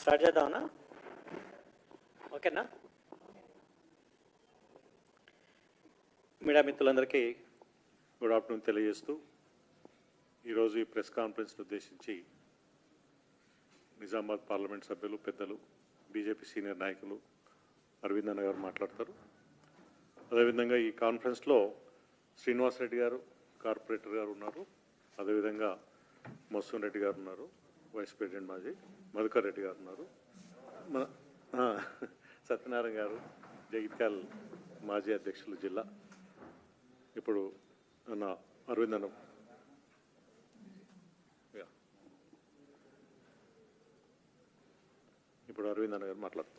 Start చేద్దామన్నా ఓకేనా? Media మిత్రులందరికీ గుడ్ ఆఫ్టర్నూన్ తెలియజేస్తూ ఈరోజు ఈ ప్రెస్ కాన్ఫరెన్స్ను ఉద్దేశించి నిజామాబాద్ పార్లమెంట్ సభ్యులు పెద్దలు బీజేపీ సీనియర్ నాయకులు అరవింద్ అన్న గారు మాట్లాడతారు. అదేవిధంగా ఈ కాన్ఫరెన్స్లో శ్రీనివాస్ రెడ్డి గారు కార్పొరేటర్ గారు ఉన్నారు. అదేవిధంగా మసూన్ రెడ్డి గారు ఉన్నారు. వైస్ ప్రెసిడెంట్ మాజీ మధుకర్ రెడ్డి గారు ఉన్నారు. మన సత్యనారాయణ గారు జగిత్యాల్ మాజీ అధ్యక్షులు జిల్లా. ఇప్పుడు అన్న అరవింద్ అన్న యా. ఇప్పుడు అరవింద్ అన్న గారు మాట్లాడుతారు.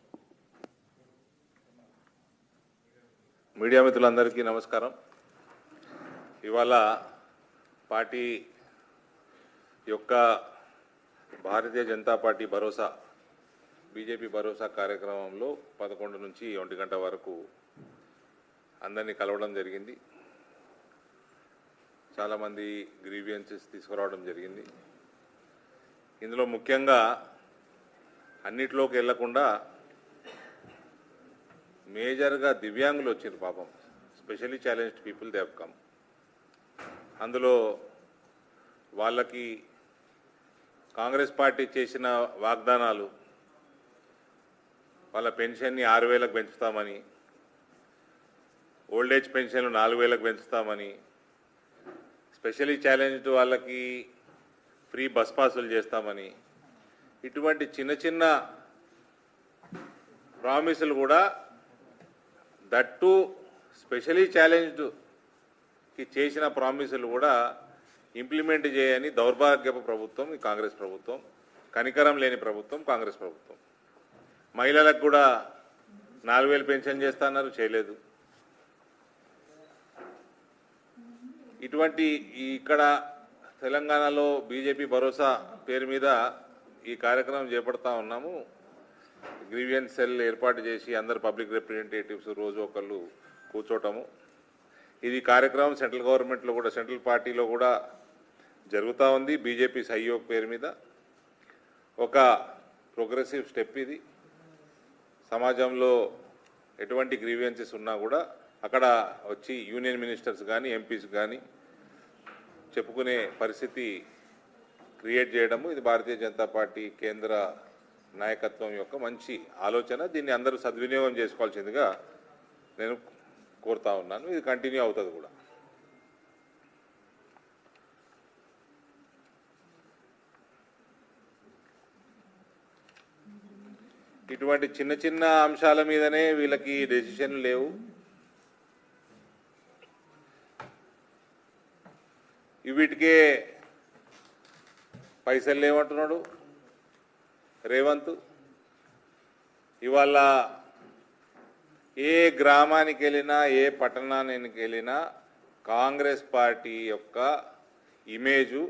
మీడియా మిత్రులందరికీ నమస్కారం. ఇవాళ పార్టీ యొక్క భారతీయ జనతా పార్టీ భరోసా బీజేపీ భరోసా కార్యక్రమంలో పదకొండు నుంచి ఒంటి గంట వరకు అందరినీ కలవడం జరిగింది. చాలామంది గ్రీవియన్సెస్ తీసుకురావడం జరిగింది. ఇందులో ముఖ్యంగా అన్నిట్లోకి వెళ్ళకుండా మేజర్గా దివ్యాంగులు వచ్చారు పాపం. Specially challenged people they come. అందులో వాళ్ళకి కాంగ్రెస్ పార్టీ చేసిన వాగ్దానాలు వాళ్ళ పెన్షన్ని ఆరు వేలకు పెంచుతామని ఓల్డ్ ఏజ్ పెన్షన్లు నాలుగు వేలకు పెంచుతామని స్పెషల్లీ ఛాలెంజ్డ్ వాళ్ళకి ఫ్రీ బస్ పాసులు చేస్తామని ఇటువంటి చిన్న చిన్న ప్రామిసులు కూడా దట్టు స్పెషలీ ఛాలెంజ్డ్కి చేసిన ప్రామిసులు కూడా ఇంప్లిమెంట్ చేయని దౌర్భాగ్యపు ప్రభుత్వం ఈ కాంగ్రెస్ ప్రభుత్వం కనికరం లేని ప్రభుత్వం కాంగ్రెస్ ప్రభుత్వం. మహిళలకు కూడా నాలుగు వేలు పెన్షన్ చేస్తున్నారు చేయలేదు. ఇటువంటి ఇక్కడ తెలంగాణలో బీజేపీ భరోసా పేరు మీద ఈ కార్యక్రమం చేపడతా ఉన్నాము. గ్రీవియన్స్ సెల్ ఏర్పాటు చేసి అందరు పబ్లిక్ రిప్రజెంటేటివ్స్ రోజు ఒకళ్ళు కూర్చోటము. ఇది కార్యక్రమం సెంట్రల్ గవర్నమెంట్లో కూడా సెంట్రల్ పార్టీలో కూడా జరుగుతూ ఉంది. బీజేపీ సహయోగ్ పేరు మీద ఒక ప్రోగ్రెసివ్ స్టెప్ ఇది. సమాజంలో ఎటువంటి గ్రీవియన్సెస్ ఉన్నా కూడా అక్కడ వచ్చి యూనియన్ మినిస్టర్స్ కానీ ఎంపీస్ కానీ చెప్పుకునే పరిస్థితి క్రియేట్ చేయడము ఇది భారతీయ జనతా పార్టీ కేంద్ర నాయకత్వం యొక్క మంచి ఆలోచన. దీన్ని అందరూ సద్వినియోగం చేసుకోవాల్సిందిగా నేను కోరుతా ఉన్నాను. ఇది కంటిన్యూ అవుతుంది కూడా. ఇటువంటి చిన్న చిన్న అంశాల మీదనే వీళ్ళకి డెసిషన్లు లేవు. వీటికే పైసలు లేవంటున్నాడు రేవంత్. ఇవాళ ఏ గ్రామానికి వెళ్ళినా ఏ పట్టణానికి వెళ్ళినా కాంగ్రెస్ పార్టీ యొక్క ఇమేజు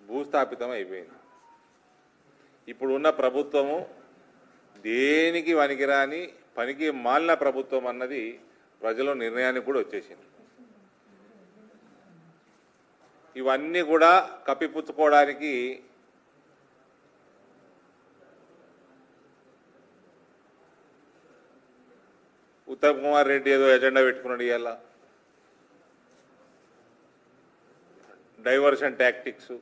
భూస్థాపితం అయిపోయింది ఇప్పుడు ఉన్న ప్రభుత్వము దేనికి వనికిరాని పనికి మాలిన ప్రభుత్వం అన్నది ప్రజల నిర్ణయానికి కూడా వచ్చేసింది. ఇవన్నీ కూడా కప్పిపుచ్చుకోవడానికి ఉత్తమ్ కుమార్ రెడ్డి ఏదో ఎజెండా పెట్టుకున్నాడు ఇవాళ డైవర్షన్ టాక్టిక్స్.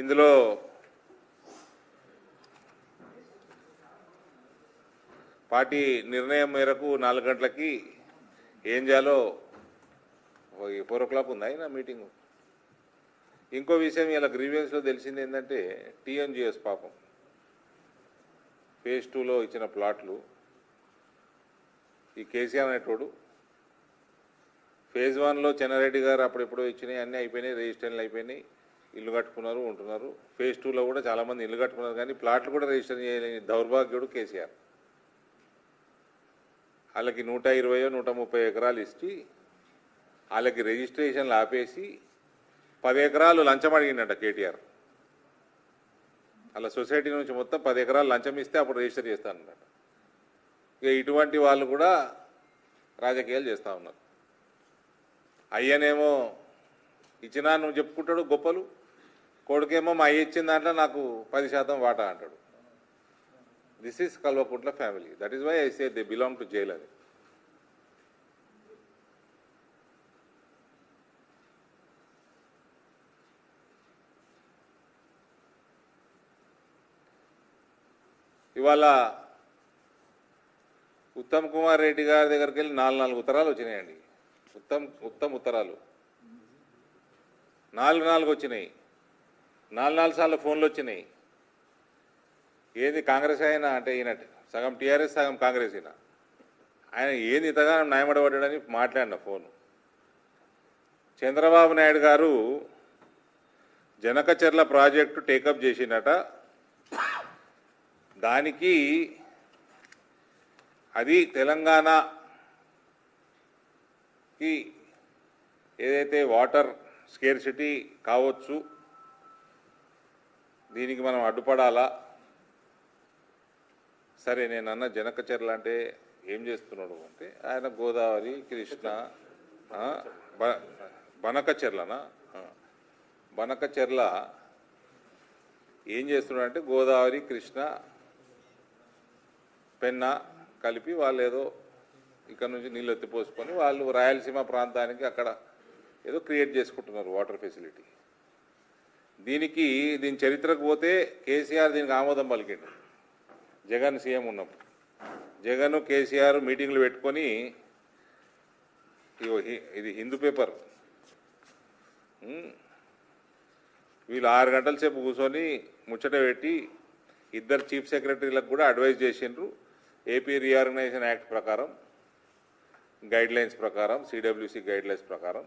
ఇందులో పార్టీ నిర్ణయం మేరకు నాలుగు గంటలకి ఏం చేయాలో ఫోర్ ఓ క్లాక్ ఉంది అయినా మీటింగు? ఇంకో విషయం ఇలా గ్రీవియన్స్లో తెలిసింది ఏంటంటే టీఎన్జిఎస్ పాపం. ఫేజ్ టూలో ఇచ్చిన ప్లాట్లు. ఈ కేసీఆర్ అనేటోడు. ఫేజ్ వన్లో చెన్నారెడ్డి గారు అప్పుడెప్పుడో ఇచ్చినాయి అన్నీ అయిపోయినాయి రిజిస్ట్రేషన్లు అయిపోయినాయి. ఇల్లు కట్టుకున్నారు ఉంటున్నారు. ఫేజ్ టూలో కూడా చాలామంది ఇల్లు కట్టుకున్నారు కానీ ప్లాట్లు కూడా రిజిస్టర్ చేయలేని దౌర్భాగ్యుడు కేసీఆర్. వాళ్ళకి నూట ఇరవయో నూట ముప్పై ఎకరాలు ఇచ్చి వాళ్ళకి రిజిస్ట్రేషన్లు ఆపేసి పది ఎకరాలు లంచం అడిగిండట కేటీఆర్. అలా సొసైటీ నుంచి మొత్తం పది ఎకరాలు లంచం ఇస్తే అప్పుడు రిజిస్టర్ చేస్తానన్నట ఇక ఇటువంటి వాళ్ళు కూడా రాజకీయాలు చేస్తూ ఉన్నారు. అయ్యనేమో ఇచ్చినా నువ్వు చెప్పుకుంటాడు గొప్పలు. కొడుకేమో మా అయ్య ఇచ్చిన దాంట్లో నాకు పది శాతం వాటా అంటాడు. This is Kalvakuntla family that is why I say they belong to jail అది. ఇవాళ ఉత్తమ్ కుమార్ రెడ్డి గారి దగ్గరికి వెళ్ళి నాలుగు నాలుగు ఉత్తరాలు వచ్చినాయండి. ఉత్తమ్ ఉత్తమ్ ఉత్తరాలు. నాలుగు నాలుగు వచ్చినాయి. నాలుగు నాలుగు సార్లు ఫోన్లు వచ్చినాయి. ఏది కాంగ్రెస్ అయినా అంటే ఈయన సగం టీఆర్ఎస్ సగం కాంగ్రెస్ అయినా ఆయన ఏది ఇంతగానం న్యాయమడబడ్డాడని మాట్లాడిన ఫోను. చంద్రబాబు నాయుడు గారు జనకచర్ల ప్రాజెక్టు టేకప్ చేసిండట. దానికి అది తెలంగాణకి ఏదైతే వాటర్ స్కేర్సిటీ కావచ్చు దీనికి మనం అడ్డుపడాలా? సరే నేను అన్న జనకచర్ల అంటే ఏం చేస్తున్నాడు అంటే ఆయన గోదావరి కృష్ణ బనకచెర్లనా? బనకచెర్ల ఏం చేస్తున్నాడు అంటే గోదావరి కృష్ణ పెన్న కలిపి వాళ్ళు ఏదో ఇక్కడ నుంచి నీళ్ళు ఎత్తిపోసుకొని వాళ్ళు రాయలసీమ ప్రాంతానికి అక్కడ ఏదో క్రియేట్ చేసుకుంటున్నారు వాటర్ ఫెసిలిటీ. దీనికి దీని చరిత్రకు పోతే కేసీఆర్ దీనికి ఆమోదం పలికిండు. జగన్ సీఎం ఉన్నప్పుడు. జగన్ కేసీఆర్ మీటింగ్లు పెట్టుకొని ఇది హిందూ పేపర్. వీళ్ళు ఆరు గంటల సేపు కూర్చొని ముచ్చట పెట్టి ఇద్దరు చీఫ్ సెక్రటరీలకు కూడా అడ్వైజ్ చేసిండ్రు. ఏపీ రీఆర్గనైజేషన్ యాక్ట్ ప్రకారం గైడ్లైన్స్ ప్రకారం సిడబ్ల్యూసి గైడ్లైన్స్ ప్రకారం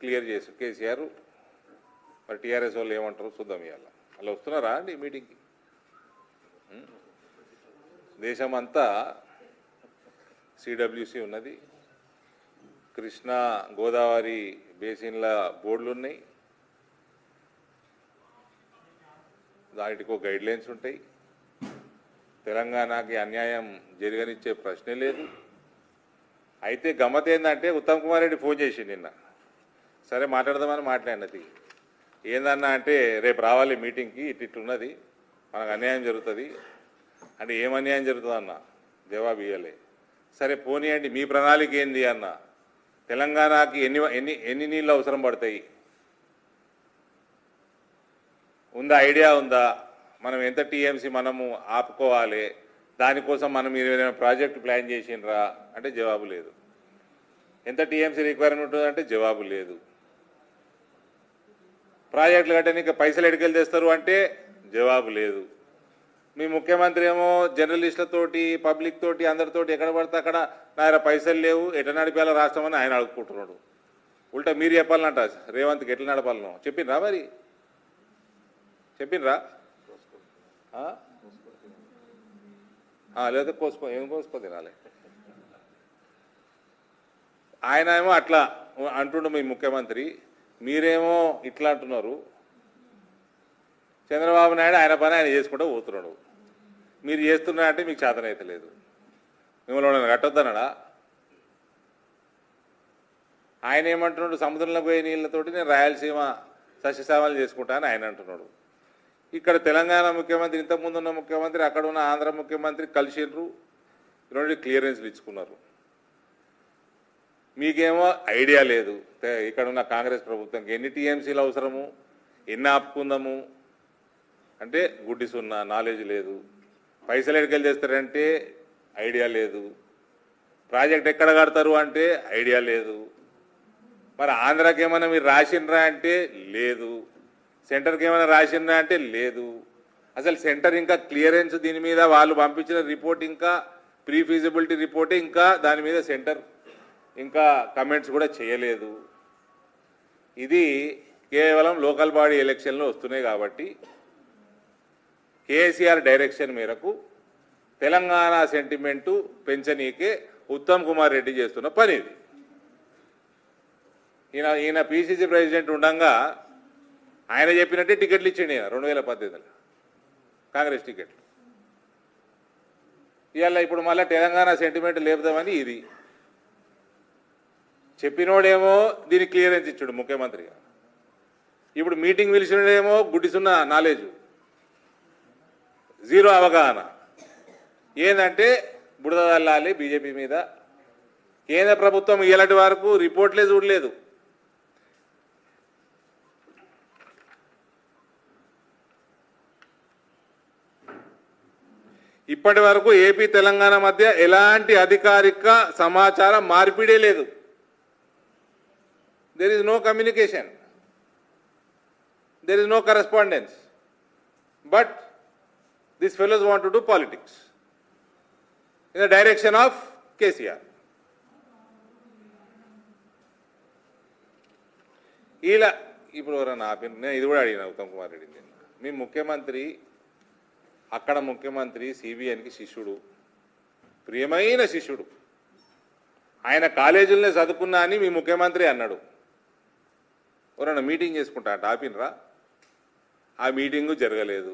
క్లియర్ చేసి కేసీఆర్ మరి టీఆర్ఎస్ వాళ్ళు ఏమంటారో చూద్దాం ఇవాళ. అలా వస్తున్నారా అండి మీటింగ్కి? దేశం అంతా సిడబ్ల్యూసి ఉన్నది. కృష్ణా గోదావరి బేసిన్ల బోర్డులు ఉన్నాయి దానికి గైడ్ లైన్స్ ఉంటాయి. తెలంగాణకి అన్యాయం జరగనిచ్చే ప్రశ్నే లేదు. అయితే గమ్మత్ ఏంటంటే ఉత్తమ్ కుమార్ రెడ్డి ఫోన్ చేసి నిన్న. సరే మాట్లాడదామని మాట్లాడినది. ఏందన్నా అంటే రేపు రావాలి మీటింగ్కి ఇటు ఉన్నది. మనకు అన్యాయం జరుగుతుంది. అంటే ఏం అన్యాయం జరుగుతుంది అన్న జవాబు ఇవ్వలే సరే పోనీయండి మీ ప్రణాళిక ఏంది అన్న? తెలంగాణకి ఎన్ని ఎన్ని ఎన్ని నీళ్ళు అవసరం పడతాయి? ఉందా ఐడియా ఉందా? మనం ఎంత టీఎంసీ మనము ఆపుకోవాలి? దానికోసం మనం ఏదైనా ప్రాజెక్ట్ ప్లాన్ చేసిండ్రా? అంటే జవాబు లేదు. ఎంత టీఎంసీ రిక్వైర్మెంట్ ఉంటుందంటే జవాబు లేదు. ప్రాజెక్టులు కట్టడానికి పైసలు ఎడికెళ్ళి తెస్తారు అంటే జవాబు లేదు. మీ ముఖ్యమంత్రి ఏమో జర్నలిస్టులతోటి పబ్లిక్ తోటి అందరితోటి ఎక్కడ పడితే అక్కడ నా దగ్గర పైసలు లేవు ఎట్లా నడిపేలా రాష్ట్రం అని ఆయన అడుగుకుంటున్నాడు ఉల్టా మీరు చెప్పాలంట రేవంత్కి ఎట్లా నడపాలనో. చెప్పిండ్రా మరి? చెప్పిండ్రా? లేదా కోసుకో ఏం కోసుకో తినాలి. ఆయన ఏమో అట్లా అంటుండు మీ ముఖ్యమంత్రి. మీరేమో ఇట్లా అంటున్నారు. చంద్రబాబు నాయుడు ఆయన పని ఆయన చేసుకుంటూ పోతున్నాడు. మీరు చేస్తున్నారంటే మీకు చేతనైతే లేదు. మిమ్మల్ని ఎవరైనా కట్టొద్దన్నాడా? ఆయన ఏమంటున్నాడు? సముద్రంలో పోయే నీళ్ళతోటి నేను రాయలసీమ సస్యశామాలు చేసుకుంటా అని ఆయన అంటున్నాడు. ఇక్కడ తెలంగాణ ముఖ్యమంత్రి ఇంతకుముందు ఉన్న ముఖ్యమంత్రి అక్కడ ఉన్న ఆంధ్ర ముఖ్యమంత్రి కలిసిండ్రు రెండు క్లియరెన్స్లు ఇచ్చుకున్నారు. మీకేమో ఐడియా లేదు. ఇక్కడ ఉన్న కాంగ్రెస్ ప్రభుత్వంకి ఎన్ని టీఎంసీలు అవసరము? ఎన్ని ఆపుకుందాము? అంటే గుడ్డి సున్నా నాలెడ్జ్ లేదు. పైసలు ఎక్కడికి చేస్తారంటే ఐడియా లేదు. ప్రాజెక్ట్ ఎక్కడ కడతారు అంటే ఐడియా లేదు. మరి ఆంధ్రాకి ఏమైనా మీరు రాసిండ్రా అంటే లేదు. సెంటర్కి ఏమైనా రాసిండ్రా అంటే లేదు. అసలు సెంటర్ ఇంకా క్లియరెన్స్ దీని మీద వాళ్ళు పంపించిన రిపోర్ట్ ఇంకా ప్రీ ఫీజిబిలిటీ రిపోర్టే ఇంకా దాని మీద సెంటర్ ఇంకా కమెంట్స్ కూడా చేయలేదు. ఇది కేవలం లోకల్ బాడీ ఎలక్షన్లు వస్తున్నాయి కాబట్టి కేసీఆర్ డైరెక్షన్ మేరకు తెలంగాణ సెంటిమెంటు పెంచనీకే ఉత్తమ్ కుమార్ రెడ్డి చేస్తున్న పని ఇది. ఈయన ఈయన పిసిసి ప్రెసిడెంట్ ఉండగా ఆయన చెప్పినట్టే టికెట్లు ఇచ్చిండు ఈయన రెండు వేల పద్దెనిమిదిలో కాంగ్రెస్ టికెట్లు. ఇవాళ ఇప్పుడు మళ్ళీ తెలంగాణ సెంటిమెంట్ లేపుదామని ఇది. చెప్పినోడేమో దీన్ని క్లియరెన్స్ ఇచ్చాడు ముఖ్యమంత్రిగా. ఇప్పుడు మీటింగ్ పిలిచినడేమో గుడ్డిసున్న నాలెడ్జ్. జీరో అవగాహన. ఏంటంటే బుడదల్లాలి బీజేపీ మీద. కేంద్ర ప్రభుత్వం ఇలాంటి వరకు రిపోర్ట్లే చూడలేదు. ఇప్పటి వరకు ఏపీ తెలంగాణ మధ్య ఎలాంటి అధికారిక సమాచారం మార్పిడే లేదు. There is no communication there is no correspondence but this fellows want to do politics in the direction of KCR ఇలా ఇప్పుడు ఎవరన్నా ఆపిన నేను ఇది కూడా అడిగిన ఉత్తమ్ కుమార్ రెడ్డి నేను. మీ ముఖ్యమంత్రి అక్కడ ముఖ్యమంత్రి సిబిఎన్కి శిష్యుడు ప్రియమైన శిష్యుడు. ఆయన కాలేజీలనే చదువుకున్నా అని మీ ముఖ్యమంత్రి అన్నాడు. ఎవరైనా మీటింగ్ చేసుకుంటా అంటే ఆపినరా? ఆ మీటింగు జరగలేదు.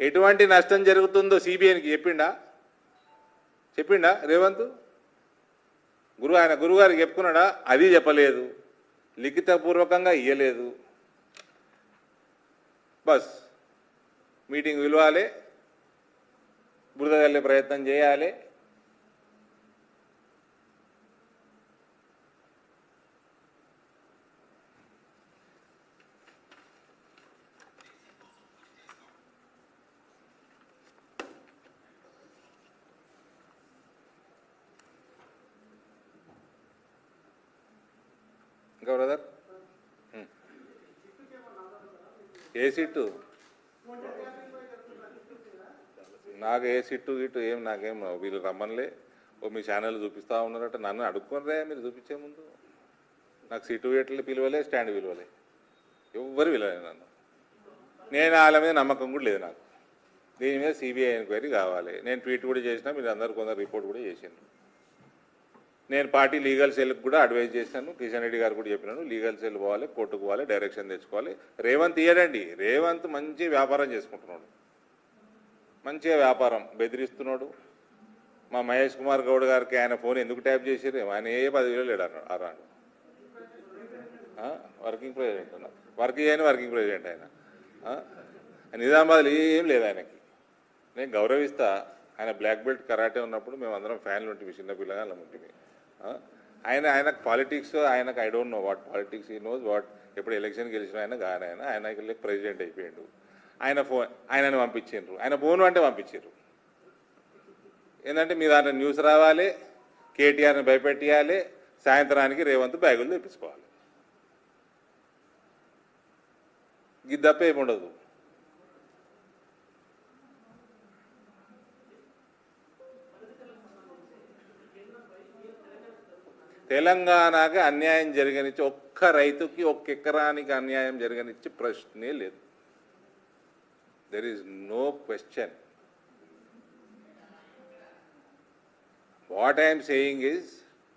ఎటువంటి నష్టం జరుగుతుందో సిబిఐకి చెప్పిండా? చెప్పిండా రేవంత్? గురువు ఆయన గురుగారికి చెప్పుకున్నాడా? అది చెప్పలేదు. లిఖితపూర్వకంగా ఇయ్యలేదు. బస్. మీటింగ్ విలువాలి. బురద వెళ్ళే ప్రయత్నం చేయాలి ఇంకా బ్రదర్ హ్మ్. ఏ సీటు? నాకు ఏ సిట్టు గిట్టు ఏం నాకేం వీళ్ళు రమ్మనిలే. ఓ మీ ఛానల్ చూపిస్తా ఉన్నారట. నన్ను అడుక్కునరే మీరు చూపించే ముందు. నాకు సిట్టు ఎట్లా పిలవలే స్టాండ్ పిలవలే. ఎవ్వరు పిలవలే నన్ను. నేను వాళ్ళ మీద నమ్మకం కూడా లేదు నాకు. దీని మీద సిబిఐ ఎంక్వైరీ కావాలి. నేను ట్వీట్ కూడా చేసిన మీరు అందరు కొందరు రిపోర్ట్ కూడా చేసిండ్రు. నేను పార్టీ లీగల్ సెల్కి కూడా అడ్వైజ్ చేశాను. కిషన్ రెడ్డి గారు కూడా చెప్పినాను లీగల్ సెల్ పోవాలి కోర్టుకు పోవాలి డైరెక్షన్ తెచ్చుకోవాలి. రేవంత్ ఇయ్యడండి. రేవంత్ మంచి వ్యాపారం చేసుకుంటున్నాడు. మంచిగా వ్యాపారం బెదిరిస్తున్నాడు. మా మహేష్ కుమార్ గౌడ్ గారికి ఆయన ఫోన్ ఎందుకు ట్యాప్ చేసిర్రు ఆయన ఏ పదివేలు లేడు అన్నాడు అరాడు వర్కింగ్ ప్రెసిడెంట్ అన్న వర్క్ చేయని వర్కింగ్ ప్రెసిడెంట్ ఆయన. నిజామాబాద్లో ఏం లేదు ఆయనకి. నేను గౌరవిస్తా. ఆయన బ్లాక్ బెల్ట్ కరాటే ఉన్నప్పుడు మేము అందరం ఫ్యాన్లు ఉంటుంది చిన్న పిల్లగా అలా ఉంటుంది ఆయన ఆయనకు పాలిటిక్స్ ఆయనకు I don't know what politics he knows what ఎప్పుడు ఎలక్షన్ గెలిచిన ఆయన గాని ఆయన. ఆయన ప్రెసిడెంట్ అయిపోయాడు. ఆయన ఫోన్ ఆయనను పంపించిండ్రు. ఆయన ఫోన్ అంటే పంపించారు ఏంటంటే మీ దాంట్లో న్యూస్ రావాలి కేటీఆర్ని భయపెట్టియాలి సాయంత్రానికి రేవంత్ బ్యాగులు తెప్పించుకోవాలి. ఇది తప్ప ఉండదు తెలంగాణకి అన్యాయం జరగనిచ్చి ఒక్క రైతుకి ఒక్క ఎకరానికి అన్యాయం జరగనిచ్చి ప్రశ్నే లేదు. There is no question what I'm saying is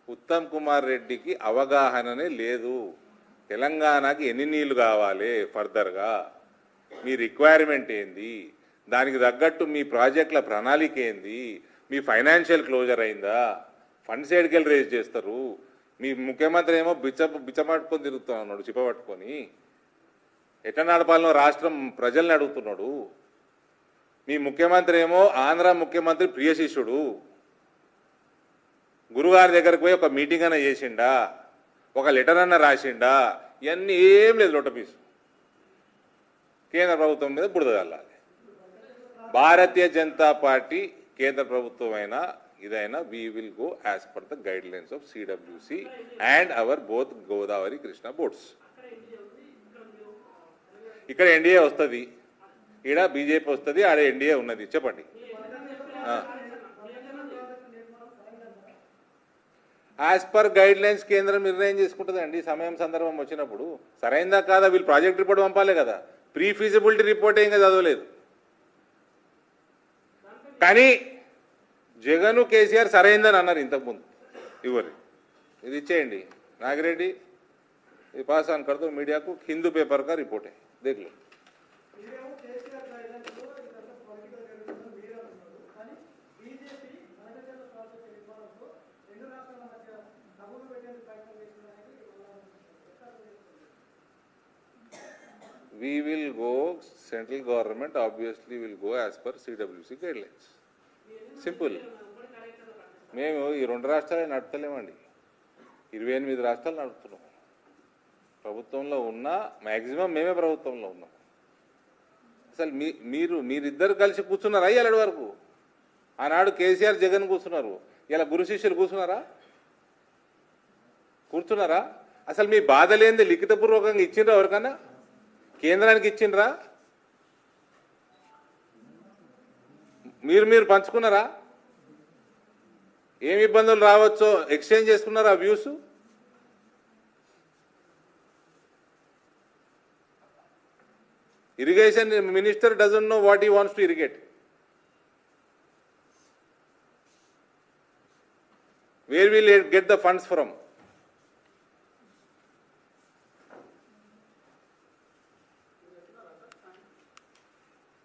Uttam Kumar రెడ్డికి అవగాహననే లేదు. తెలంగాణకి ఎన్ని నీళ్ళు కావాలి ఫర్దర్గా? మీ రిక్వైర్మెంట్ ఏంది? దానికి తగ్గట్టు మీ ప్రాజెక్టుల ప్రణాళిక ఏంది? మీ ఫైనాన్షియల్ క్లోజర్ అయిందా? ఫండ్స్ ఎడికెళ్ళి రేజ్ చేస్తారు? మీ ముఖ్యమంత్రి ఏమో బిచ్చ బిచ్చపట్టుకొని తిరుగుతా ఉన్నాడు చిప్పబట్టుకొని ఎట్లా నడపాలనో రాష్ట్రం ప్రజల్ని అడుగుతున్నాడు. మీ ముఖ్యమంత్రి ఏమో ఆంధ్ర ముఖ్యమంత్రి ప్రియ శిష్యుడు. గురుగారి దగ్గరకు పోయి ఒక మీటింగ్ అన్న చేసిండా? ఒక లెటర్ అన్న రాసిండా? ఇవన్నీ ఏం లేదు లొట్టపీసు కేంద్ర ప్రభుత్వం మీద బురద భారతీయ జనతా పార్టీ కేంద్ర ప్రభుత్వం అయినా ఇదైనా we will go as per the guidelines of CWC and our both Godavari Krishna boards ఇక్కడ ఎన్డీఏ వస్తుంది. ఈడ బీజేపీ వస్తుంది ఆడ ఎన్డీఏ ఉన్నది. చెప్పండి. యాజ్ పర్ గైడ్ లైన్స్ కేంద్రం నిర్ణయం చేసుకుంటుందండి సమయం సందర్భం వచ్చినప్పుడు. సరైందా కాదా? వీళ్ళు ప్రాజెక్ట్ రిపోర్ట్ పంపాలి కదా. ప్రీ ఫీజిబిలిటీ రిపోర్ట్ ఏం చదవలేదు. కానీ జగను కేసీఆర్ సరైందని అన్నారు ఇంతకు ముందు ఇవ్వరు. ఇది ఇచ్చేయండి. నాగిరెడ్డి ఇది పాస్ అని కడుతూ మీడియాకు హిందూ పేపర్గా రిపోర్ట్. అయ్యి దీంట్లో we will go central government obviously will go as per CWC guidelines simple మేము ఈ రెండు రాష్ట్రాలే నడపలేమండి ఇరవై ఎనిమిది రాష్ట్రాలు నడుపుతున్నాం. ప్రభుత్వంలో ఉన్నా మ్యాక్సిమం మేమే ప్రభుత్వంలో ఉన్నాం. అసలు మీ మీరు మీరిద్దరు కలిసి కూర్చున్నారా ఇలాంటి వరకు? ఆనాడు కేసీఆర్ జగన్ కూర్చున్నారు. ఇలా గురు శిష్యులు కూర్చున్నారా? కూర్చున్నారా? అసలు మీ బాధ లేనిది లిఖితపూర్వకంగా ఇచ్చిండ్రా ఎవరికన్నా? కేంద్రానికి ఇచ్చిండ్రా? మీరు మీరు పంచుకున్నారా? ఏమి ఇబ్బందులు రావచ్చో ఎక్స్చేంజ్ చేసుకున్నారా views? Irrigation minister doesn't know what he wants to irrigate. Where will get the funds from?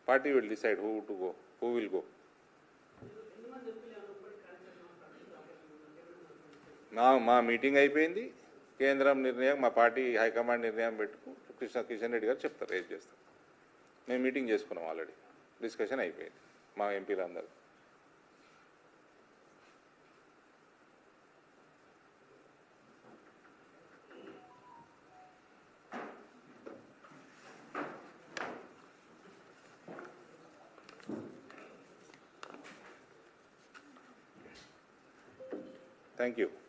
Party will decide who to go who will go. మా మా మీటింగ్ అయిపోయింది. కేంద్రం నిర్ణయం మా పార్టీ హైకమాండ్ నిర్ణయం పెట్టుకు కృష్ణ కిషన్ రెడ్డి గారు చెప్తారు ఏం చేస్తారు. మేము మీటింగ్ చేసుకున్నాం ఆల్రెడీ. డిస్కషన్ అయిపోయింది మా ఎంపీలందరూ. Thank you.